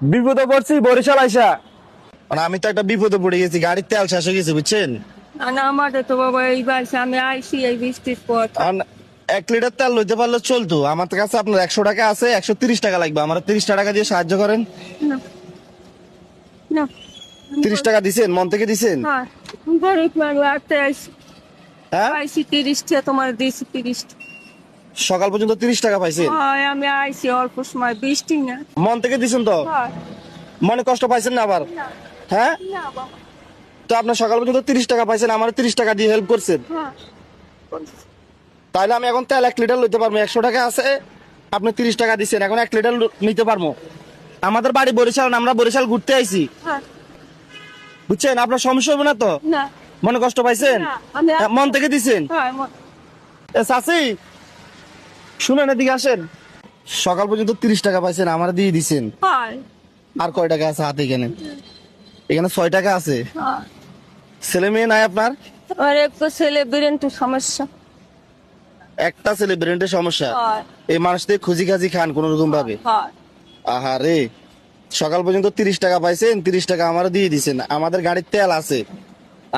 বিপদে পড়ছি বরিশাল আইসা। মানে আমি তো একটা বিপদে পড়ে গেছি গাড়ির তেল শেষ হয়ে গেছে বুঝছেন? আর আমাদের তো বাবা এই বাড়ছে আমি আইসি এই বৃষ্টির পর। এক লিটার তেল লইতে পারলে চলতো। আমার কাছে আপনার একশো টাকা আছে একশো তিরিশ টাকা লাগবে। আমার তিরিশ টাকা দিয়ে সাহায্য করেন। না। না। তিরিশ টাকা দিছেন মন থেকে দিছেন? হ্যাঁ। গরিব মানুষ একটা আইসি হ্যাঁ? আইসি তিরিশটা তোমার দিয়েছি তিরিশটা। সকাল পর্যন্ত তিরিশ টাকা পাইছেন হয় আমি আইসি অল্প সময় বৃষ্টি না। মন থেকে দিছেন তো? হয়। মনে কষ্ট পাইছেন না আবার? না। হ্যাঁ? না বাবা। তো আপনার সকাল পর্যন্ত তিরিশ টাকা পাইছেন আমার তিরিশ টাকা দিয়ে হেল্প করছেন। হ্যাঁ। তাহলে আমি এখন তেল এক লিটার লইতে পারব একশো টাকা আছে আপনি তিরিশ টাকা দিচ্ছেন এখন এক লিটার ল- নিতে পারব। আমাদের বাড়ি বরিশাল না, আমরা বরিশাল ঘুরতে আইছি। হ্যাঁ। বুঝছেন? আপনার সমস্যা হবে না তো? না। মনে কষ্ট পাইছেন? না, আমি হ্যাঁ, মন থেকে দিছেন? হয় ম- এ চাচি শুনেন এদিকে আসেন। সকাল পর্যন্ত তিরিশ টাকা পাইছেন আমার দিয়ে দিছেন। আর কয় টাকা আছে হাতে এখানে? এখানে ছয় টাকা আছে। ছেলে মেয়ে নাই আপনার? আর একটু ছেলে বিরেন্টু সমস্যা। একটা ছেলে ব্রেনের সমস্যা। এই মানুষ থেকে খুঁজি খাজি খান কোন রকম ভাবে। হয়। আহা রে সকাল পর্যন্ত তিরিশ টাকা পাইছেন তিরিশ টাকা আমার দিয়ে দিছেন। আমাদের গাড়ির তেল আছে।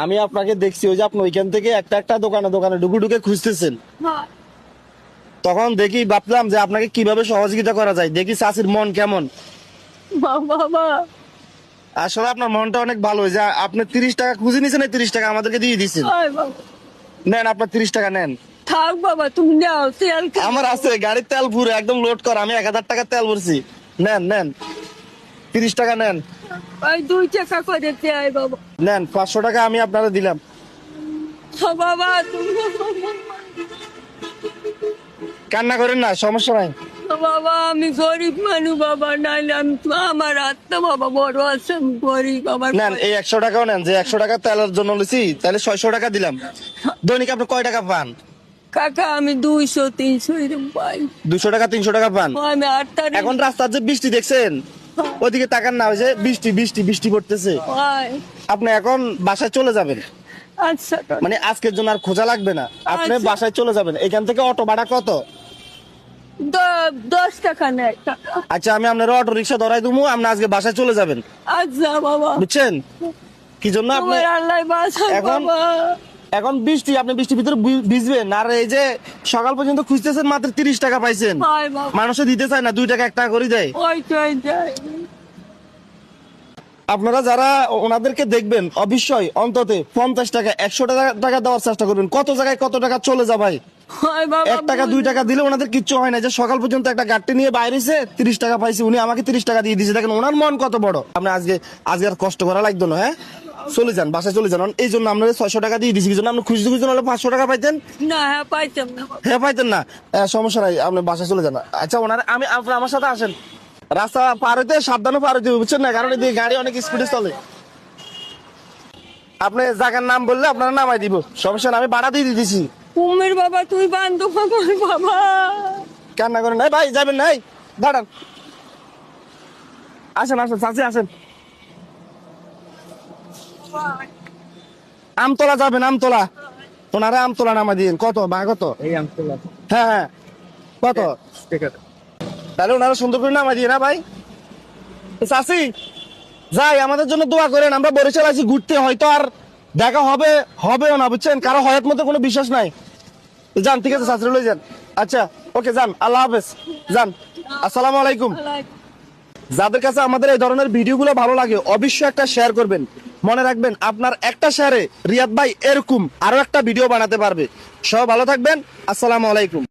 আমি আপনাকে দেখছি ওই যে আপনি ওইখান থেকে একটা একটা দোকানে দোকানে ঢুকে ঢুকে খুঁজতেছেন। হয়। তখন দেখি ভাবলাম যে আপনাকে কীভাবে সহযোগিতা করা যায়। দেখি চাষির মন কেমন। আসলে আপনার মনটা অনেক ভালো যে আপনি তিরিশ টাকা খুঁজে নিছেন তিরিশ টাকা আমাদেরকে দিয়ে দিচ্ছেন বাবা। নেন আপনার তিরিশ টাকা নেন। থাক বাবা তুমি যাও তেল আমার আছে গাড়ির তেল পুরো একদম লোড কর। আমি এক হাজার টাকা তেল ভরছি। নেন নেন। তিরিশ টাকা নেন। ওই দুই টাকা করে দেয় বাবা। নেন পাঁচশো টাকা আমি আপনারা দিলাম। বাবা তুমি কান্না করেন না সমস্যা নাই। বাবা আমি গরিব মানুষ বাবা নাইলে আমি আমার আত্মা বাবা বড় আছে আমি গরিব আমার নেন এই একশো টাকাও নেন যে একশো টাকা তেলের জন্য লিছি তাহলে ছয়শো টাকা দিলাম। দৈনিক আপনি কয় টাকা পান? কাকা আমি দুইশো তিনশো পাই। দুশো টাকা তিনশো টাকা পান? আমি আট তারিখ এখন রাস্তার যে বৃষ্টি দেখছেন ওদিকে তাকান না ওই যে বৃষ্টি বৃষ্টি বৃষ্টি পড়তেছে। আপনি এখন বাসায় চলে যাবেন। আচ্ছা মানে আজকের জন্য আর খোঁজা লাগবে না। আপনি আচ্ছা। বাসায় চলে যাবেন। এখান থেকে অটো ভাড়া কত? দশ টাকা নেয় আচ্ছা আমি আপনার অটো রিক্সা ধরাই দেবো আপনি আজকে বাসায় চলে যাবেন। আচ্ছা বাবা। বুঝছেন? কি জন্য আপনি এখন- এখন বৃষ্টি আপনি বৃষ্টির ভিতরে ভিজবেন। আর এই যে সকাল পর্যন্ত খুঁজতেছেন মাত্র তিরিশ টাকা পাইছেন। মানুষে দিতে চায় না দুই টাকা এক টাকা করে দেয়। আপনারা যারা ওনাদেরকে দেখবেন অবশ্যই অন্তত পঞ্চাশ টাকা একশো টাকা দেওয়ার চেষ্টা করবেন কত জায়গায় কত টাকা চলে যা ভাই? এক টাকা দুই টাকা দিলে ওনাদের কিচ্ছু হয় না। যে সকাল পর্যন্ত একটা গাড়ি নিয়ে বাইরেছে তিরিশ টাকা পাইছে উনি আমাকে তিরিশ টাকা দিয়ে দিয়েছে। দেখেন ওনার মন কত বড়। আপনি আজকে আজকে আর কষ্ট করা লাগতো না হ্যাঁ? চলে যান বাসায় চলে যান। এই জন্য আপনাদের ছয়শো টাকা দিয়ে দিয়েছি জন্য আপনি খুশি খুঁজতে হলে পাঁচশো টাকা পাইতেন? না হ্যাঁ পাইতাম না। হ্যাঁ পাইতেন না। সমস্যা নাই আপনি বাসায় চলে যান। আচ্ছা ওনার আমি আপনি আমার সাথে আসেন। রাস্তা পার হইতে সাবধানে পার হইতে বুঝছেন না? কারণ এদিকে গাড়ি অনেক স্পিডে চলে। আপনি জায়গার নাম বললে আপনারা নামাই দিব সমস্যা আমি ভাড়া দিয়ে দিতেছি। কুমির বাবা তুই বান্ধব আমার বাবা। কান্না করেন নাই ভাই যাবেন নাই দাঁড়ান। আসেন আসেন চাচি আসেন। আমতলা যাবেন আমতলা। ওনারা আমতলা নামা দিন কত? বা কত? এই আমতলা। হ্যাঁ হ্যাঁ। কত? ঠিক আছে। তাহলে ওনারা সুন্দর করে নামা দিয়ে না ভাই? চাষি যাই, আমাদের জন্য দোয়া করেন, আমরা বরিশাল আছি, ঘুরতে হয়তো আর দেখা হবে, হবেও না, বুঝছেন? কারও হয়াত মতো কোনো বিশ্বাস নাই। যান, ঠিক আছে শাস্ত্রী লই যান। আচ্ছা ওকে, যান, আল্লাহ হাফেজ। যান, আসসালামু আলাইকুম। যাদের কাছে আমাদের এই ধরনের ভিডিওগুলো ভালো লাগে, অবশ্যই একটা শেয়ার করবেন। মনে রাখবেন, আপনার একটা শেয়ারে রিয়াদ ভাই এরকম আরও একটা ভিডিও বানাতে পারবে। সব ভালো থাকবেন, আসসালামু আলাইকুম।